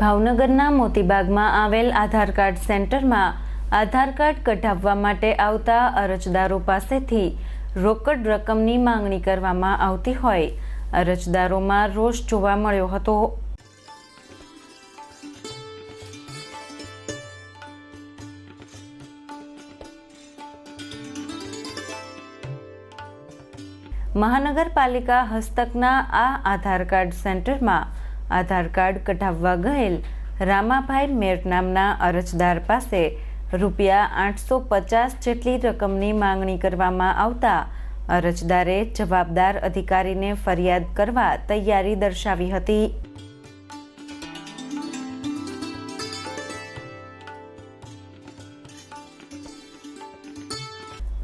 ભાવનગરના મોતીબાગમાં આવેલ આધાર કાર્ડ સેન્ટરમાં આધાર કાર્ડ કઢાવવા માટે આવતા અરજદારો પાસેથી રોકડ રકમની માંગણી કરવામાં આવતી હોય. અરજદારોમાં રોષ જોવા મળ્યો હતો. મહાનગરપાલિકા હસ્તકના આ આધાર કાર્ડ સેન્ટરમાં આધાર કાર્ડ કઢાવવા ગયેલ રામાભાઈ મેર નામના અરજદાર પાસે રૂપિયા આઠસો પચાસ જેટલી રકમની માંગણી કરવામાં આવતા અરજદારે જવાબદાર અધિકારીને ફરિયાદ કરવા તૈયારી દર્શાવી હતી.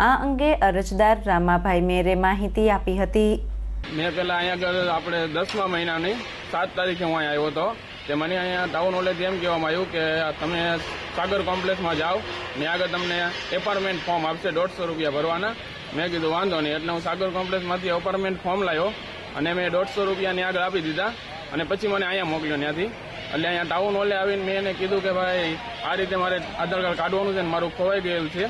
આ અંગે અરજદાર રામાભાઈ મેરે માહિતી આપી હતી. મેં પેલા અહીંયા આગળ આપણે દસમા મહિનાની સાત તારીખે હું અહીંયા આવ્યો હતો. તે મને અહીંયા ટાઉન હોલેજ એમ કહેવામાં આવ્યું કે તમે સાગર કોમ્પ્લેક્સમાં જાઓ. ને આગળ તમને એપાર્ટમેન્ટ ફોર્મ આપશે, દોઢસો રૂપિયા ભરવાના. મેં કીધું, વાંધો નહીં. એટલે હું સાગર કોમ્પ્લેક્સમાંથી એપાર્ટમેન્ટ ફોર્મ લાવ્યો અને મેં દોઢસો રૂપિયાની આગળ આપી દીધા. અને પછી મને અહીંયા મોકલ્યો ત્યાંથી. એટલે અહીંયા ટાઉન હોલે આવીને મેં એને કીધું કે ભાઈ, આ રીતે મારે આધાર કાર્ડ કાઢવાનું છે ને મારું ખોવાઈ ગયેલ છે.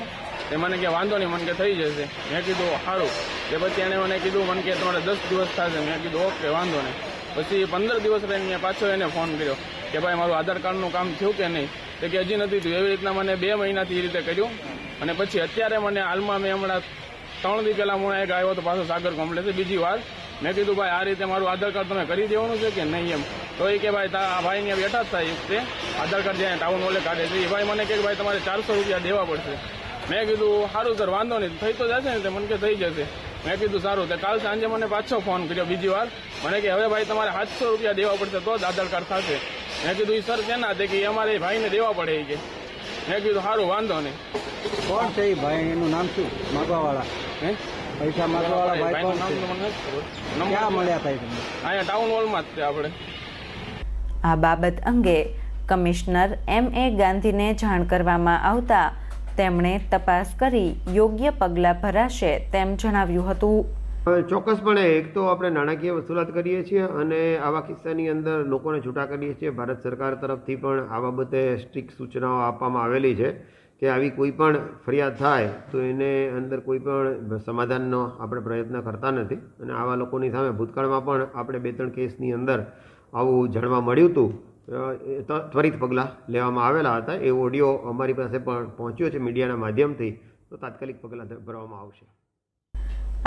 તે મને કે વાંધો નહીં, મને કે થઈ જશે. મેં કીધું સારું. તે પછી એણે મને કીધું, મને કે તમારે દસ દિવસ થશે. મેં કીધું, ઓકે, વાંધો નહીં. પછી પંદર દિવસ રહીને મેં પાછો એને ફોન કર્યો કે, ભાઈ, મારું આધાર કાર્ડનું કામ થયું કે નહીં? તે કે, હજી નથી થયું. એવી રીતના મને બે મહિનાથી એ રીતે કર્યું. અને પછી અત્યારે મને હાલમાં મેં હમણાં ત્રણ દી પહેલા હું એક આવ્યો હતો પાછો સાગર કોમ્પ્લેક્સ બીજી વાર. મેં કીધું, ભાઈ, આ રીતે મારું આધાર કાર્ડ તમે કરી દેવાનું છે કે નહીં એમ? તો એ કે, ભાઈ, તા, આ ભાઈ ને બેઠા જ થાય તે આધાર કાર્ડ જ્યાં ટાઉન હોલે કાઢે છે, એ ભાઈ મને કે, ભાઈ, તમારે ચારસો રૂપિયા દેવા પડશે. મેં કીધું સારું સર વાંધો નહીં થઈ તો જશે ને તે મને કે થઈ જશે. મેં કીધું સારું તે કાલ સાંજે મને પાછો ફોન કર્યો બીજી વાર. મને કે હવે ભાઈ તમારે સાતસો રૂપિયા દેવા પડશે તો જ આધાર કાર્ડ થશે. મેં કીધું એ સર કેના તે કે અમારે ભાઈને દેવા પડે કે. મેં કીધું સારું વાંધો નહીં. કોણ છે એ ભાઈ? એનું નામ શું? માગવાવાળા? હે? પૈસા માગવાવાળા ભાઈ કોણ છે. ક્યાં મળ્યા થાય તમને? અહીંયા ટાઉન હોલમાં જ છે આપણે. આ બાબત અંગે કમિશનર એમ એ ગાંધીને જાણ કરવામાં આવતા તેમણે તપાસ કરી યોગ્ય પગલાં ભરાશે તેમ જણાવ્યું હતું. ચોક્કસપણે એક તો આપણે નાણાકીય વસૂલાત કરીએ છીએ અને આવા કિસ્સાની અંદર લોકોને છૂટા કરીએ છીએ. ભારત સરકાર તરફથી પણ આ બાબતે સ્ટ્રિક્ટ સૂચનાઓ આપવામાં આવેલી છે કે આવી કોઈ પણ ફરિયાદ થાય તો એને અંદર કોઈ પણ સમાધાનનો આપણે પ્રયત્ન કરતા નથી. અને આવા લોકોની સામે ભૂતકાળમાં પણ આપણે બે ત્રણ કેસની અંદર આવું જાણવા મળ્યું હતું. ત્વરિત પગલાં લેવામાં આવેલા હતા. એ ઓડિયો અમારી પાસે પણ પહોંચ્યો છે મીડિયાના માધ્યમથી. તો તાત્કાલિક પગલાં ભરવામાં આવશે.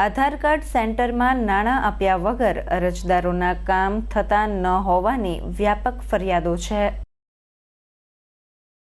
આધાર કાર્ડ સેન્ટરમાં નાણાં આપ્યા વગર અરજદારોના કામ થતા ન હોવાની વ્યાપક ફરિયાદો છે.